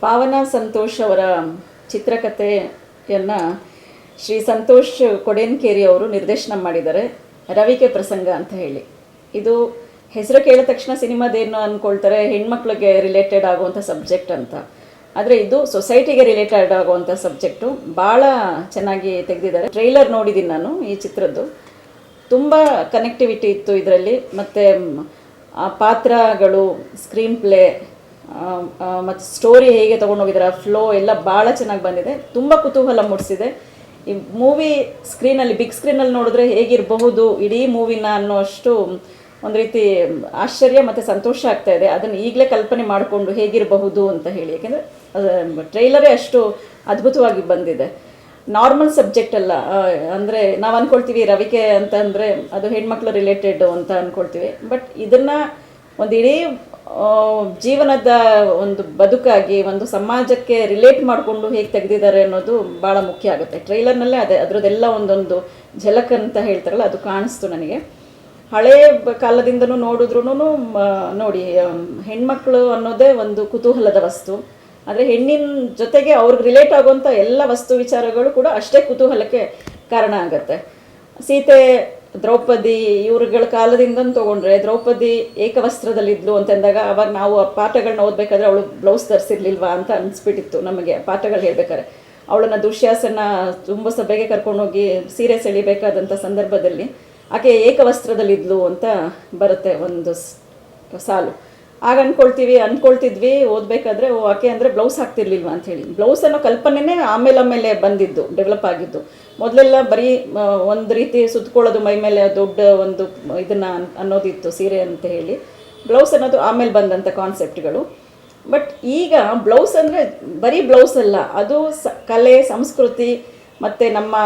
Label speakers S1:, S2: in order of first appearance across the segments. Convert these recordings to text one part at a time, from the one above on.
S1: ಪಾವನ ಸಂತೋಷ್ ಅವರ ಚಿತ್ರಕಥೆಯನ್ನು ಶ್ರೀ ಸಂತೋಷ್ ಕೊಡೇನ್ಕೇರಿ ಅವರು ನಿರ್ದೇಶನ ಮಾಡಿದ್ದಾರೆ. ರವಿಕೆ ಪ್ರಸಂಗ ಅಂತ ಹೇಳಿ. ಇದು ಹೆಸರು ಕೇಳಿದ ತಕ್ಷಣ ಸಿನಿಮಾದೇನು ಅಂದ್ಕೊಳ್ತಾರೆ ಹೆಣ್ಮಕ್ಳಿಗೆ ರಿಲೇಟೆಡ್ ಆಗುವಂಥ ಸಬ್ಜೆಕ್ಟ್ ಅಂತ. ಆದರೆ ಇದು ಸೊಸೈಟಿಗೆ ರಿಲೇಟೆಡ್ ಆಗುವಂಥ ಸಬ್ಜೆಕ್ಟು ಭಾಳ ಚೆನ್ನಾಗಿ ತೆಗೆದಿದ್ದಾರೆ. ಟ್ರೈಲರ್ ನೋಡಿದ್ದೀನಿ ನಾನು ಈ ಚಿತ್ರದ್ದು. ತುಂಬ ಕನೆಕ್ಟಿವಿಟಿ ಇತ್ತು ಇದರಲ್ಲಿ. ಮತ್ತು, ಆ ಪಾತ್ರಗಳು ಸ್ಕ್ರೀನ್ ಪ್ಲೇ ಮತ್ತು ಸ್ಟೋರಿ ಹೇಗೆ ತೊಗೊಂಡೋಗಿದ್ದಾರೆ ಫ್ಲೋ ಎಲ್ಲ ಭಾಳ ಚೆನ್ನಾಗಿ ಬಂದಿದೆ. ತುಂಬ ಕುತೂಹಲ ಮೂಡಿಸಿದೆ. ಈ ಮೂವಿ ಸ್ಕ್ರೀನಲ್ಲಿ ಬಿಗ್ ಸ್ಕ್ರೀನಲ್ಲಿ ನೋಡಿದ್ರೆ ಹೇಗಿರಬಹುದು ಇಡೀ ಮೂವಿನ ಅನ್ನೋಷ್ಟು ಒಂದು ರೀತಿ ಆಶ್ಚರ್ಯ ಮತ್ತು ಸಂತೋಷ ಆಗ್ತಾ ಇದೆ. ಅದನ್ನು ಈಗಲೇ ಕಲ್ಪನೆ ಮಾಡಿಕೊಂಡು ಹೇಗಿರಬಹುದು ಅಂತ ಹೇಳಿ. ಯಾಕೆಂದರೆ ಟ್ರೈಲರೇ ಅಷ್ಟು ಅದ್ಭುತವಾಗಿ ಬಂದಿದೆ. ನಾರ್ಮಲ್ ಸಬ್ಜೆಕ್ಟ್ ಅಲ್ಲ. ಅಂದರೆ ನಾವು ಅಂದ್ಕೊಳ್ತೀವಿ ರವಿಕೆ ಅಂತ ಅಂದರೆ ಅದು ಹೆಣ್ಮಕ್ಳು ರಿಲೇಟೆಡ್ ಅಂತ ಅಂದ್ಕೊಳ್ತೀವಿ ಬಟ್ ಇದನ್ನು ಒಂದು ಇಡೀ ಜೀವನದ ಒಂದು ಬದುಕಾಗಿ, ಒಂದು ಸಮಾಜಕ್ಕೆ ರಿಲೇಟ್ ಮಾಡಿಕೊಂಡು ಹೇಗೆ ತೆಗೆದಿದ್ದಾರೆ ಅನ್ನೋದು ಭಾಳ ಮುಖ್ಯ ಆಗುತ್ತೆ. ಟ್ರೈಲರ್ನಲ್ಲೇ ಅದೇ, ಅದರದ್ದೆಲ್ಲ ಒಂದೊಂದು ಝಲಕ್ ಅಂತ ಹೇಳ್ತಾರಲ್ಲ, ಅದು ಕಾಣಿಸ್ತು ನನಗೆ. ಹಳೇ ಬ- ಕಾಲದಿಂದನೂ ನೋಡಿದ್ರೂ ನೋಡಿ ಹೆಣ್ಮಕ್ಳು ಅನ್ನೋದೇ ಒಂದು ಕುತೂಹಲದ ವಸ್ತು. ಆದರೆ ಹೆಣ್ಣಿನ ಜೊತೆಗೆ ಅವ್ರಿಗೆ ರಿಲೇಟ್ ಆಗುವಂಥ ಎಲ್ಲ ವಸ್ತು ವಿಚಾರಗಳು ಕೂಡ ಅಷ್ಟೇ ಕುತೂಹಲಕ್ಕೆ ಕಾರಣ ಆಗುತ್ತೆ. ಸೀತೆ ದ್ರೌಪದಿ ಇವ್ರಗಳ ಕಾಲದಿಂದ ತಗೊಂಡ್ರೆ ದ್ರೌಪದಿ ಏಕವಸ್ತ್ರದಲ್ಲಿದ್ಲು ಅಂತಂದಾಗ ಅವಾಗ ನಾವು ಆ ಪಾಠಗಳನ್ನ ಓದಬೇಕಾದ್ರೆ ಅವಳು ಬ್ಲೌಸ್ ಧರಿಸಿರ್ಲಿಲ್ವಾ ಅಂತ ಅನಿಸ್ಬಿಟ್ಟಿತ್ತು ನಮಗೆ ಪಾಠಗಳು ಹೇಳ್ಬೇಕಾದ್ರೆ. ಅವಳನ್ನ ದುಶ್ಯಾಸನ ತುಂಬ ಸಭೆಗೆ ಕರ್ಕೊಂಡೋಗಿ ಸೀರೆ ಸೆಳಿಬೇಕಾದಂಥ ಸಂದರ್ಭದಲ್ಲಿ ಆಕೆ ಏಕವಸ್ತ್ರದಲ್ಲಿದ್ಲು ಅಂತ ಬರುತ್ತೆ ಒಂದು ಸಾಲು. ಆಗ ಅನ್ಕೊಳ್ತೀವಿ, ಅನ್ಕೊಳ್ತಿದ್ವಿ, ಓದಬೇಕಾದ್ರೆ, ಓ, ಆಕೆ ಅಂದರೆ ಬ್ಲೌಸ್ ಹಾಕ್ತಿರ್ಲಿಲ್ವಾ ಅಂತ ಹೇಳಿ. ಬ್ಲೌಸ್ ಅನ್ನೋ ಕಲ್ಪನೆನೇ ಆಮೇಲೆ ಆಮೇಲೆ ಬಂದಿದ್ದು ಡೆವಲಪ್ ಆಗಿದ್ದು. ಮೊದಲೆಲ್ಲ ಬರೀ ಒಂದು ರೀತಿ ಸುತ್ಕೊಳ್ಳೋದು, ಮೈ ಮೇಲೆ ದೊಡ್ಡ ಒಂದು ಇದನ್ನ ಅನ್ನೋದಿತ್ತು ಸೀರೆ ಅಂತ ಹೇಳಿ. ಬ್ಲೌಸ್ ಅನ್ನೋದು ಆಮೇಲೆ ಬಂದಂಥ ಕಾನ್ಸೆಪ್ಟ್ಗಳು ಬಟ್ ಈಗ ಬ್ಲೌಸ್ ಅಂದರೆ ಬರೀ ಬ್ಲೌಸ್ ಅಲ್ಲ, ಅದು ಸ, ಕಲೆ, ಸಂಸ್ಕೃತಿ, ಮತ್ತು ನಮ್ಮ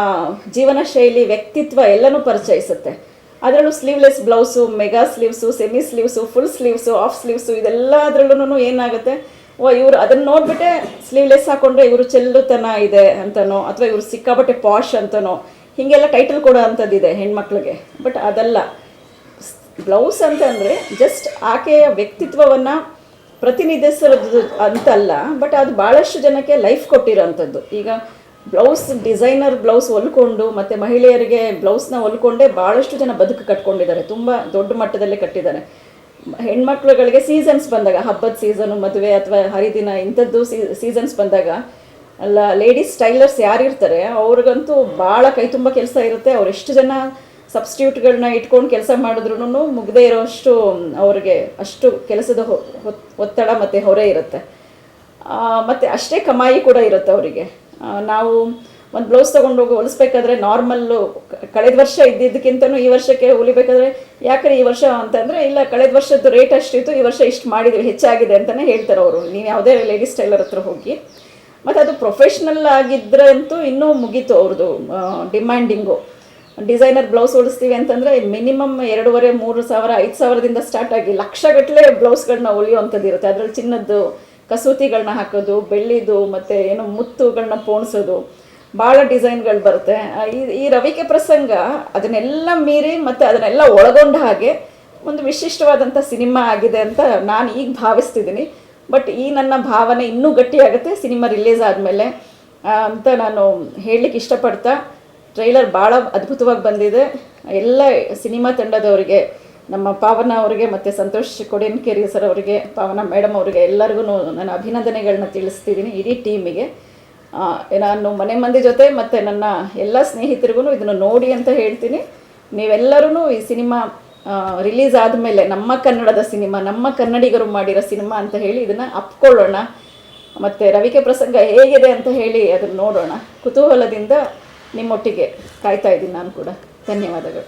S1: ಜೀವನ ಶೈಲಿ, ವ್ಯಕ್ತಿತ್ವ ಎಲ್ಲನೂ ಪರಿಚಯಿಸುತ್ತೆ. ಅದರಲ್ಲೂ sleeveless blouse mega sleeves semi sleeves full sleeves off sleeves ಇದೆಲ್ಲದ್ರಲ್ಲೂ ಏನಾಗುತ್ತೆ? ಓ, ಇವರು ಅದನ್ನು ನೋಡ್ಬಿಟ್ಟೆ ಸ್ಲೀವ್ಲೆಸ್ ಹಾಕೊಂಡ್ರೆ ಇವರು ಚೆಲ್ಲುತನ ಇದೆ ಅಂತನೋ, ಅಥವಾ ಇವರು ಸಿಕ್ಕಾಬಟ್ಟೆ ಪಾಶ್ ಅಂತನೋ, ಹೀಗೆಲ್ಲ ಟೈಟಲ್ ಕೊಡೋ ಅಂಥದ್ದಿದೆ ಹೆಣ್ಮಕ್ಳಿಗೆ. ಬಟ್ ಅದಲ್ಲ. ಬ್ಲೌಸ್ ಅಂತಂದರೆ ಜಸ್ಟ್ ಆಕೆಯ ವ್ಯಕ್ತಿತ್ವವನ್ನು ಪ್ರತಿನಿಧಿಸೋದು ಅಂತಲ್ಲ ಬಟ್ ಅದು ಭಾಳಷ್ಟು ಜನಕ್ಕೆ ಲೈಫ್ ಕೊಟ್ಟಿರೋಂಥದ್ದು. ಈಗ ಬ್ಲೌಸ್ ಡಿಸೈನರ್ ಬ್ಲೌಸ್ ಹೊಲ್ಕೊಂಡು ಮತ್ತು ಮಹಿಳೆಯರಿಗೆ ಬ್ಲೌಸ್ನ ಹೊಲ್ಕೊಂಡೇ ಭಾಳಷ್ಟು ಜನ ಬದುಕು ಕಟ್ಕೊಂಡಿದ್ದಾರೆ. ತುಂಬ ದೊಡ್ಡ ಮಟ್ಟದಲ್ಲೇ ಕಟ್ಟಿದ್ದಾರೆ. ಹೆಣ್ಮಕ್ಳುಗಳಿಗೆ ಸೀಸನ್ಸ್ ಬಂದಾಗ, ಹಬ್ಬದ ಸೀಸನು ಮದುವೆ ಅಥವಾ ಹರಿದಿನ ಇಂಥದ್ದು ಸೀಸನ್ಸ್ ಬಂದಾಗ, ಅಲ್ಲ ಲೇಡೀಸ್ ಸ್ಟೈಲರ್ಸ್ ಯಾರಿರ್ತಾರೆ ಅವ್ರಿಗಂತೂ ಭಾಳ ಕೈ ತುಂಬ ಕೆಲಸ ಇರುತ್ತೆ. ಅವ್ರು ಎಷ್ಟು ಜನ ಸಬ್ಸ್ಟಿಟ್ಯೂಟ್ಗಳನ್ನ ಇಟ್ಕೊಂಡು ಕೆಲಸ ಮಾಡಿದ್ರೂ ಮುಗ್ದೇ ಇರೋಷ್ಟು, ಅವ್ರಿಗೆ ಅಷ್ಟು ಕೆಲಸದ ಒತ್ತಡ ಮತ್ತು ಹೊರೆ ಇರುತ್ತೆ. ಮತ್ತೆ ಅಷ್ಟೇ ಕಮಾಯಿ ಕೂಡ ಇರುತ್ತೆ ಅವರಿಗೆ. ನಾವು ಒಂದು ಬ್ಲೌಸ್ ತೊಗೊಂಡೋಗಿ ಹೊಲಿಸ್ಬೇಕಾದ್ರೆ ನಾರ್ಮಲ್ಲು ಕಳೆದ ವರ್ಷ ಇದ್ದಿದ್ದಕ್ಕಿಂತನೂ ಈ ವರ್ಷಕ್ಕೆ ಹೊಲಿಬೇಕಾದ್ರೆ ಯಾಕಂದ್ರೆ ಈ ವರ್ಷ ಅಂತಂದರೆ, ಇಲ್ಲ ಕಳೆದ ವರ್ಷದ್ದು ರೇಟ್ ಅಷ್ಟಿತ್ತು, ಈ ವರ್ಷ ಇಷ್ಟು ಮಾಡಿದ್ವಿ, ಹೆಚ್ಚಾಗಿದೆ ಅಂತಲೇ ಹೇಳ್ತಾರೆ ಅವರು. ನೀವು ಯಾವುದೇ ಲೇಡೀಸ್ ಟೈಲರ್ ಹತ್ರ ಹೋಗಿ. ಮತ್ತು ಅದು ಪ್ರೊಫೆಷ್ನಲ್ ಆಗಿದ್ರೆ ಅಂತೂ ಇನ್ನೂ ಮುಗೀತು ಅವ್ರದ್ದು ಡಿಮ್ಯಾಂಡಿಂಗು ಡಿಸೈನರ್ ಬ್ಲೌಸ್ ಹೊಲಿಸ್ತೀವಿ ಅಂತಂದರೆ ಮಿನಿಮಮ್ ಎರಡೂವರೆ, ಮೂರು ಸಾವಿರ, ಐದು ಸಾವಿರದಿಂದ ಸ್ಟಾರ್ಟ್ ಆಗಿ ಲಕ್ಷಗಟ್ಟಲೆ ಬ್ಲೌಸ್ಗಳನ್ನ ಹೊಲಿಯುವಂಥದ್ದು ಇರುತ್ತೆ. ಅದರಲ್ಲಿ ಚಿನ್ನದ್ದು ಕಸೂತಿಗಳನ್ನ ಹಾಕೋದು, ಬೆಳ್ಳಿದು ಮತ್ತು ಏನೋ ಮುತ್ತುಗಳನ್ನ ಪೋಣಿಸೋದು. ಭಾಳ ಡಿಸೈನ್ಗಳು ಬರುತ್ತೆ. ಈ ಈ ರವಿಕೆ ಪ್ರಸಂಗ ಅದನ್ನೆಲ್ಲ ಮೀರಿ ಮತ್ತು ಅದನ್ನೆಲ್ಲ ಒಳಗೊಂಡ ಹಾಗೆ ಒಂದು ವಿಶಿಷ್ಟವಾದಂಥ ಸಿನಿಮಾ ಆಗಿದೆ ಅಂತ ನಾನು ಈಗ ಭಾವಿಸ್ತಿದ್ದೀನಿ ಬಟ್ ಈ ನನ್ನ ಭಾವನೆ ಇನ್ನೂ ಗಟ್ಟಿಯಾಗುತ್ತೆ ಸಿನಿಮಾ ರಿಲೀಸ್ ಆದಮೇಲೆ. ಅಂತ ನಾನು ಹೇಳಲಿಕ್ಕೆ ಇಷ್ಟಪಡ್ತಾ, ಟ್ರೈಲರ್ ಭಾಳ ಅದ್ಭುತವಾಗಿ ಬಂದಿದೆ. ಎಲ್ಲ ಸಿನಿಮಾ ತಂಡದವರಿಗೆ ನಮ್ಮ ಪಾವನ ಅವರಿಗೆ ಮತ್ತು ಸಂತೋಷ್ ಕೊಡೇನ್ಕೇರಿ ಸರ್ ಅವರಿಗೆ, ಪಾವನ ಮೇಡಮ್ ಅವರಿಗೆ ಎಲ್ಲರಿಗೂ ನನ್ನ ಅಭಿನಂದನೆಗಳನ್ನ ತಿಳಿಸ್ತಿದ್ದೀನಿ ಇಡೀ ಟೀಮಿಗೆ. ನಾನು ಮನೆ ಮಂದಿ ಜೊತೆ ಮತ್ತು ನನ್ನ ಎಲ್ಲ ಸ್ನೇಹಿತರಿಗೂ ಇದನ್ನು ನೋಡಿ ಅಂತ ಹೇಳ್ತೀನಿ. ನೀವೆಲ್ಲರೂ ಈ ಸಿನಿಮಾ ರಿಲೀಸ್ ಆದಮೇಲೆ ನಮ್ಮ ಕನ್ನಡದ ಸಿನಿಮಾ, ನಮ್ಮ ಕನ್ನಡಿಗರು ಮಾಡಿರೋ ಸಿನಿಮಾ ಅಂತ ಹೇಳಿ ಇದನ್ನು ಅಪ್ಕೊಳ್ಳೋಣ. ಮತ್ತು ರವಿಕೆ ಪ್ರಸಂಗ ಹೇಗಿದೆ ಅಂತ ಹೇಳಿ ಅದನ್ನು ನೋಡೋಣ. ಕುತೂಹಲದಿಂದ ನಿಮ್ಮೊಟ್ಟಿಗೆ ಕಾಯ್ತಾ ಇದ್ದೀನಿ ನಾನು ಕೂಡ. ಧನ್ಯವಾದಗಳು.